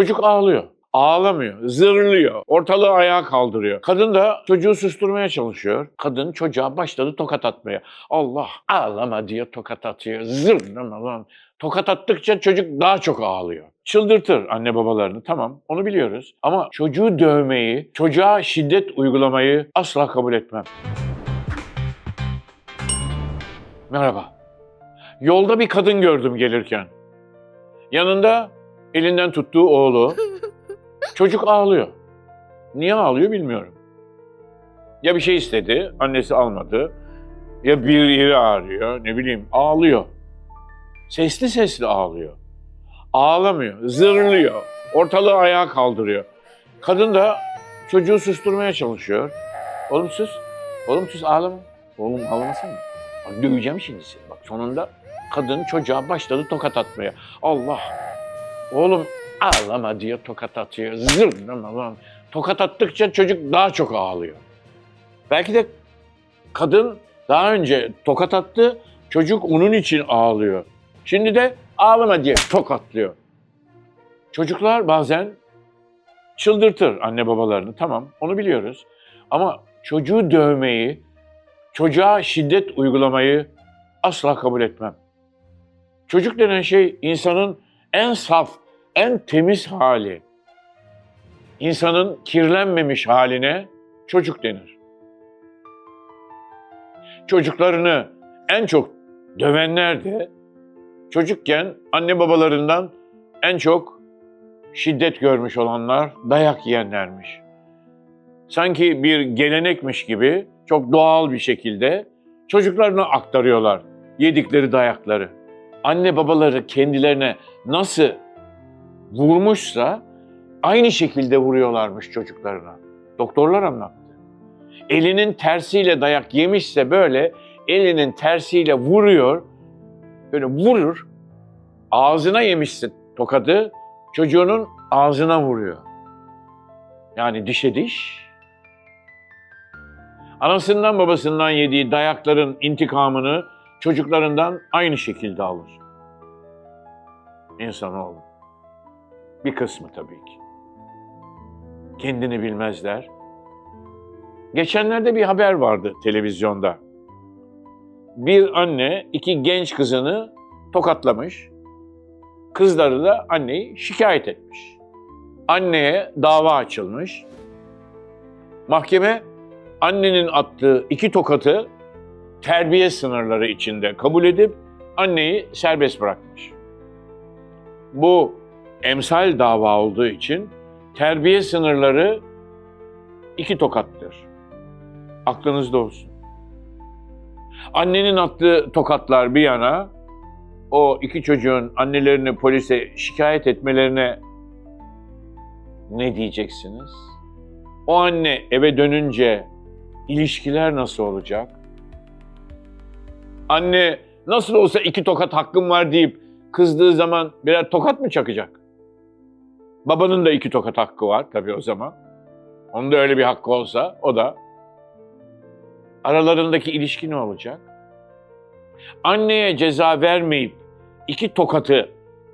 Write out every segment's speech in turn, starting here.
Çocuk ağlıyor. Ağlamıyor, zırlıyor, ortalığı ayağa kaldırıyor. Kadın da çocuğu susturmaya çalışıyor. Kadın çocuğa başladı tokat atmaya. Allah ağlama diye tokat atıyor. Zırlama lan. Tokat attıkça çocuk daha çok ağlıyor. Çıldırtır anne babalarını tamam onu biliyoruz. Ama çocuğu dövmeyi, çocuğa şiddet uygulamayı asla kabul etmem. Merhaba. Yolda bir kadın gördüm gelirken. Yanında elinden tuttuğu oğlu. Çocuk ağlıyor. Niye ağlıyor bilmiyorum. Ya bir şey istedi, annesi almadı. Ya bir yeri ağrıyor, ne bileyim ağlıyor. Sesli sesli ağlıyor. Ağlamıyor, zırlıyor. Ortalığı ayağa kaldırıyor. Kadın da çocuğu susturmaya çalışıyor. Oğlum sus. Oğlum sus ağlama. Oğlum ağlamasana. Bak döveceğim şimdi seni. Bak sonunda kadın çocuğa başladı tokat atmaya. Allah. Oğlum ağlama diye tokat atıyor. Zırlama lan. Tokat attıkça çocuk daha çok ağlıyor. Belki de kadın daha önce tokat attı, çocuk onun için ağlıyor. Şimdi de ağlama diye tokatlıyor. Çocuklar bazen çıldırtır anne babalarını. Tamam, onu biliyoruz. Ama çocuğu dövmeyi, çocuğa şiddet uygulamayı asla kabul etmem. Çocuk denen şey insanın en saf, en temiz hali. İnsanın kirlenmemiş haline çocuk denir. Çocuklarını en çok dövenler de çocukken anne babalarından en çok şiddet görmüş olanlar dayak yiyenlermiş. Sanki bir gelenekmiş gibi çok doğal bir şekilde çocuklarına aktarıyorlar yedikleri dayakları. Anne babaları kendilerine nasıl vurmuşsa aynı şekilde vuruyorlarmış çocuklarına. Doktorlar anlattı. Elinin tersiyle dayak yemişse böyle elinin tersiyle vuruyor. Böyle vurur. Ağzına yemişse tokadı çocuğunun ağzına vuruyor. Yani dişe diş. Anasından babasından yediği dayakların intikamını çocuklarından aynı şekilde alır. İnsanoğlu. Bir kısmı tabii ki. Kendini bilmezler. Geçenlerde bir haber vardı televizyonda. Bir anne iki genç kızını tokatlamış. Kızları da anneyi şikayet etmiş. Anneye dava açılmış. Mahkeme annenin attığı iki tokatı terbiye sınırları içinde kabul edip anneyi serbest bırakmış. Bu emsal dava olduğu için terbiye sınırları iki tokattır. Aklınızda olsun. Annenin attığı tokatlar bir yana, o iki çocuğun annelerini polise şikayet etmelerine ne diyeceksiniz? O anne eve dönünce ilişkiler nasıl olacak? Anne nasıl olsa iki tokat hakkım var deyip kızdığı zaman birer tokat mı çakacak? Babanın da iki tokat hakkı var tabii o zaman. Onun da öyle bir hakkı olsa o da. Aralarındaki ilişki ne olacak? Anneye ceza vermeyip iki tokatı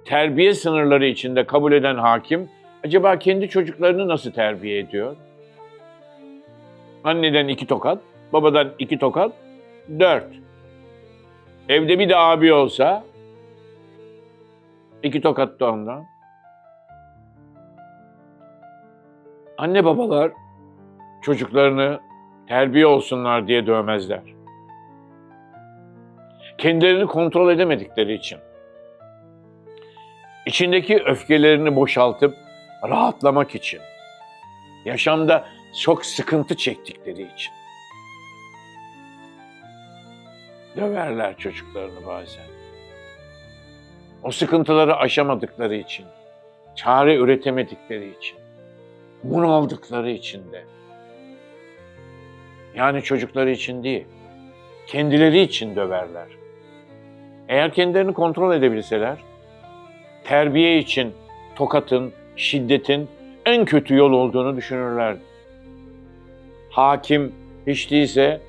terbiye sınırları içinde kabul eden hakim acaba kendi çocuklarını nasıl terbiye ediyor? Anneden iki tokat, babadan iki tokat, dört. Evde bir de abi olsa iki tokat da ondan. Anne babalar çocuklarını terbiye olsunlar diye dövmezler. Kendilerini kontrol edemedikleri için. İçindeki öfkelerini boşaltıp rahatlamak için. Yaşamda çok sıkıntı çektikleri için. Döverler çocuklarını bazen. O sıkıntıları aşamadıkları için, çare üretemedikleri için, bunaldıkları için de. Yani çocukları için değil, kendileri için döverler. Eğer kendilerini kontrol edebilseler, terbiye için tokatın, şiddetin en kötü yol olduğunu düşünürlerdi. Hakim hiç değilse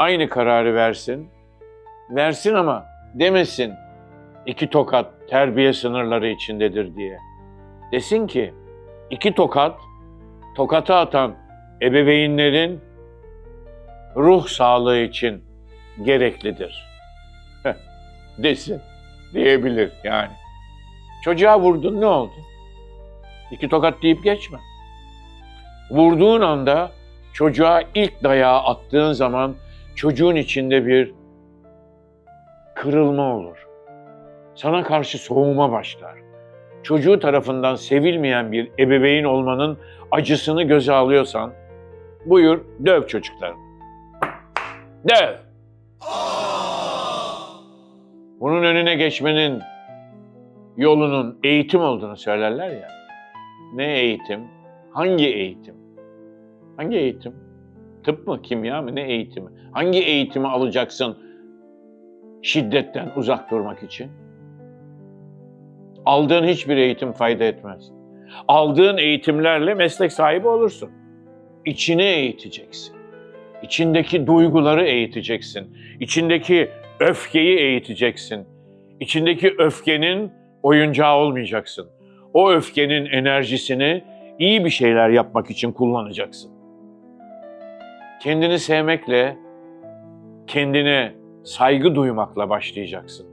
aynı kararı versin, versin ama demesin iki tokat terbiye sınırları içindedir diye. Desin ki iki tokat, tokata atan ebeveynlerin ruh sağlığı için gereklidir. Desin, diyebilir yani. Çocuğa vurdun ne oldu? İki tokat deyip geçme. Vurduğun anda çocuğa ilk dayağı attığın zaman çocuğun içinde bir kırılma olur. Sana karşı soğuma başlar. Çocuğu tarafından sevilmeyen bir ebeveyn olmanın acısını göze alıyorsan buyur döv çocuklarını. Döv. Bunun önüne geçmenin yolunun eğitim olduğunu söylerler ya. Ne eğitim? Hangi eğitim? Hangi eğitim? Tıp mı, kimya mı, ne eğitimi? Hangi eğitimi alacaksın şiddetten uzak durmak için? Aldığın hiçbir eğitim fayda etmez. Aldığın eğitimlerle meslek sahibi olursun. İçini eğiteceksin. İçindeki duyguları eğiteceksin. İçindeki öfkeyi eğiteceksin. İçindeki öfkenin oyuncağı olmayacaksın. O öfkenin enerjisini iyi bir şeyler yapmak için kullanacaksın. Kendini sevmekle, kendine saygı duymakla başlayacaksın.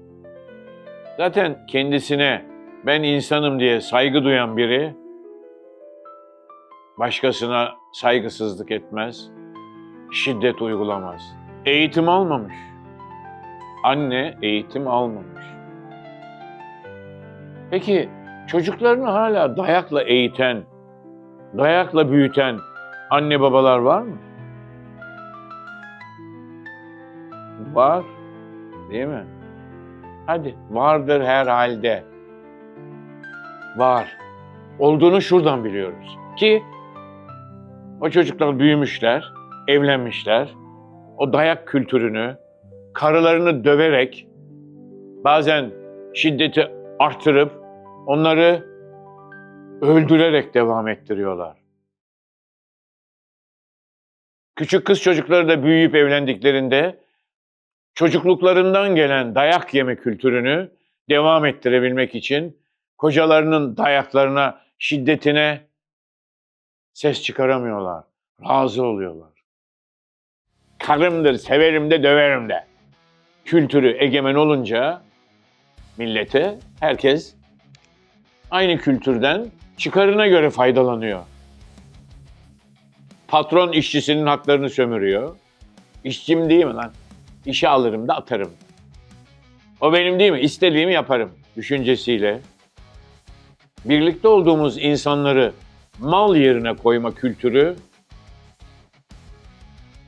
Zaten kendisine ben insanım diye saygı duyan biri başkasına saygısızlık etmez, şiddet uygulamaz. Eğitim almamış. Anne eğitim almamış. Peki çocuklarını hala dayakla eğiten, dayakla büyüten anne babalar var mı? Var. Değil mi? Hadi vardır herhalde. Var. Olduğunu şuradan biliyoruz. Ki o çocuklar büyümüşler, evlenmişler. O dayak kültürünü karılarını döverek bazen şiddeti artırıp onları öldürerek devam ettiriyorlar. Küçük kız çocukları da büyüyüp evlendiklerinde çocukluklarından gelen dayak yeme kültürünü devam ettirebilmek için kocalarının dayaklarına, şiddetine ses çıkaramıyorlar. Razı oluyorlar. Karımdır, severim de, döverim de. Kültürü egemen olunca millete herkes aynı kültürden çıkarına göre faydalanıyor. Patron işçisinin haklarını sömürüyor. İşçim değil mi lan? İşe alırım da atarım. O benim değil mi? İstediğimi yaparım düşüncesiyle. Birlikte olduğumuz insanları mal yerine koyma kültürü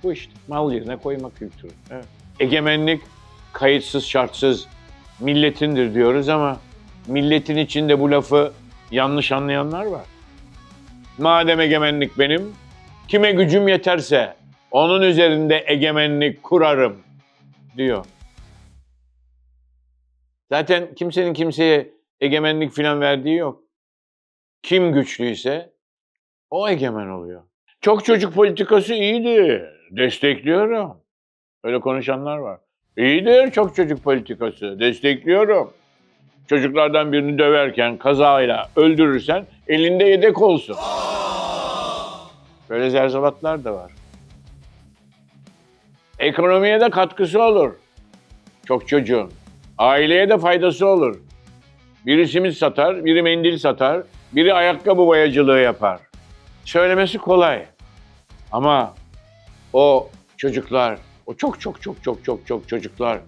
bu işte mal yerine koyma kültürü. Evet. Egemenlik kayıtsız şartsız milletindir diyoruz ama milletin içinde bu lafı yanlış anlayanlar var. Madem egemenlik benim, kime gücüm yeterse onun üzerinde egemenlik kurarım diyor. Zaten kimsenin kimseye egemenlik filan verdiği yok. Kim güçlüyse o egemen oluyor. Çok çocuk politikası iyidir. Destekliyorum. Öyle konuşanlar var. İyidir çok çocuk politikası. Destekliyorum. Çocuklardan birini döverken kazayla öldürürsen elinde yedek olsun. Böyle zerzavatlar da var. Ekonomiye de katkısı olur. Çok çocuğun. Aileye de faydası olur. Biri simit satar, biri mendil satar, biri ayakkabı boyacılığı yapar. Söylemesi kolay. Ama o çocuklar, o çok çok çok çok çok çok çocuklar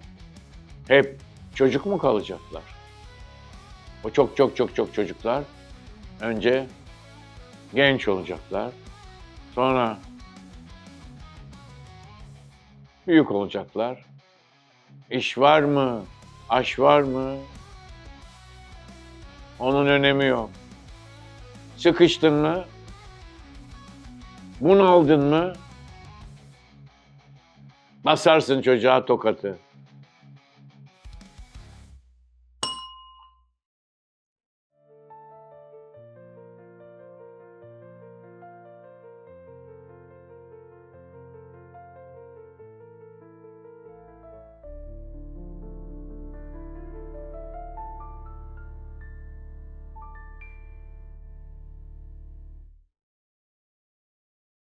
hep çocuk mu kalacaklar? O çok çok çok çok çocuklar önce genç olacaklar. Sonra büyük olacaklar. İş var mı? Aş var mı? Onun önemi yok. Sıkıştın mı? Bunaldın mı? Basarsın çocuğa tokatı.